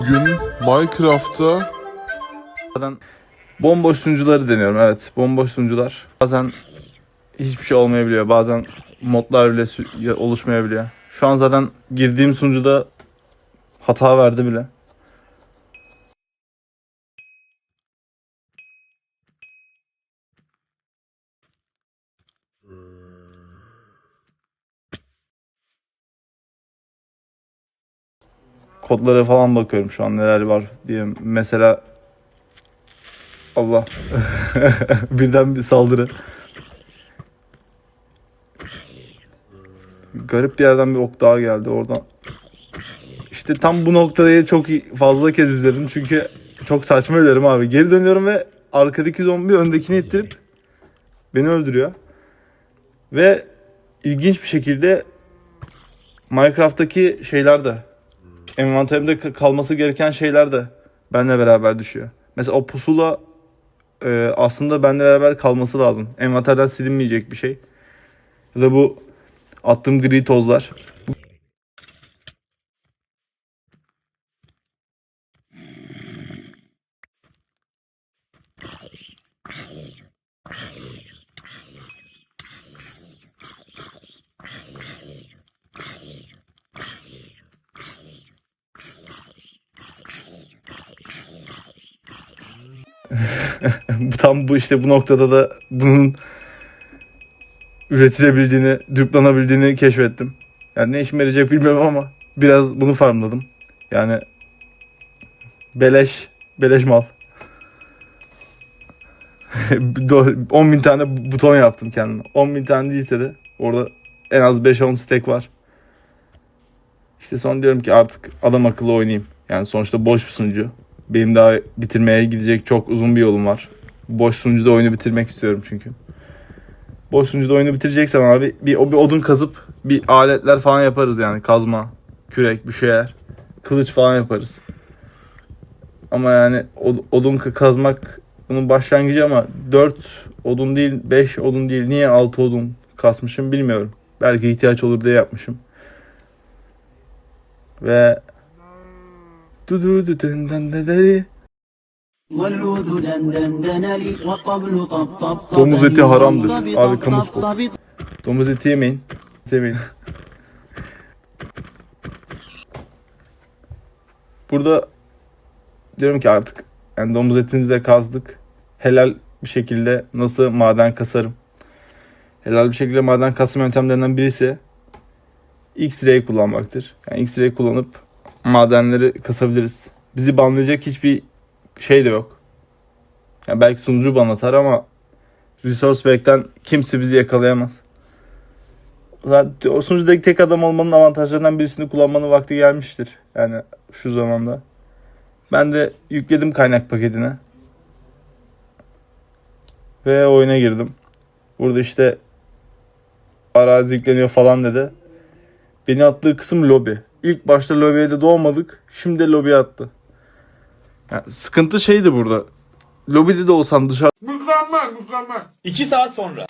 Bugün Minecraft'ta Bazen bomboş sunucuları deniyorum evet. Bomboş sunucular. Bazen hiçbir şey olmayabiliyor. Bazen modlar bile oluşmayabiliyor. Şu an zaten girdiğim sunucuda hata verdi bile. Kodlara falan bakıyorum şu an neler var diye. Mesela Allah. Birden bir saldırı. Garip bir yerden bir ok daha geldi oradan. İşte tam bu noktayı çok fazla kez izledim çünkü çok saçma ölüyorum abi. Geri dönüyorum ve arkadaki zombi öndekini ittirip beni öldürüyor. Ve ilginç bir şekilde Minecraft'taki şeyler de envanterimde ka- kalması gereken şeyler de benimle beraber düşüyor. Mesela o pusula e, aslında benimle beraber kalması lazım. Envanterden silinmeyecek bir şey. Ya da bu attığım gri tozlar. Tam bu işte bu noktada da bunun üretilebildiğini, düplanabildiğini keşfettim. Yani ne işime yarayacak bilmiyorum ama biraz bunu farmladım. Yani beleş, beleş mal. 10 bin tane buton yaptım kendime. 10 bin tane değilse de orada en az 5-10 stack var. İşte son diyorum ki artık adam akıllı oynayayım. Yani sonuçta boş bir sunucu. Benim daha bitirmeye gidecek çok uzun bir yolum var. Boş sunucuda oyunu bitirmek istiyorum çünkü. Boş sunucuda oyunu bitireceksem abi bir, bir odun kazıp bir aletler falan yaparız yani. Kazma, kürek, bir şeyler. Kılıç falan yaparız. Ama yani od- odun ka- kazmak bunun başlangıcı ama 4 odun değil 5 odun değil niye 6 odun kasmışım bilmiyorum. Belki ihtiyaç olur diye yapmışım. Ve Dudu dudun dandadari. Domuz eti haramdır. Abi kamus bu. Domuz eti yemeyin. Yemeyin. Burada diyorum ki artık yani domuz etinizi de kazdık. Helal bir şekilde nasıl maden kasarım. Helal bir şekilde maden kasma yöntemlerinden birisi X-ray kullanmaktır. Yani X-ray kullanıp madenleri kasabiliriz. Bizi banlayacak hiçbir şey de yok. Yani belki sunucu banlatar ama Resource Back'ten kimse bizi yakalayamaz. Zaten o sunucudaki tek adam olmanın avantajlarından birisini kullanmanın vakti gelmiştir. Yani şu zamanda. Ben de yükledim kaynak paketine. Ve oyuna girdim. Burada işte arazi yükleniyor falan dedi. Beni attığı kısım lobi. İlk başta lobiye de doğmadık. Şimdi de lobiye attı. Yani sıkıntı şeydi burada. Lobide de olsan dışarı İki saat sonra.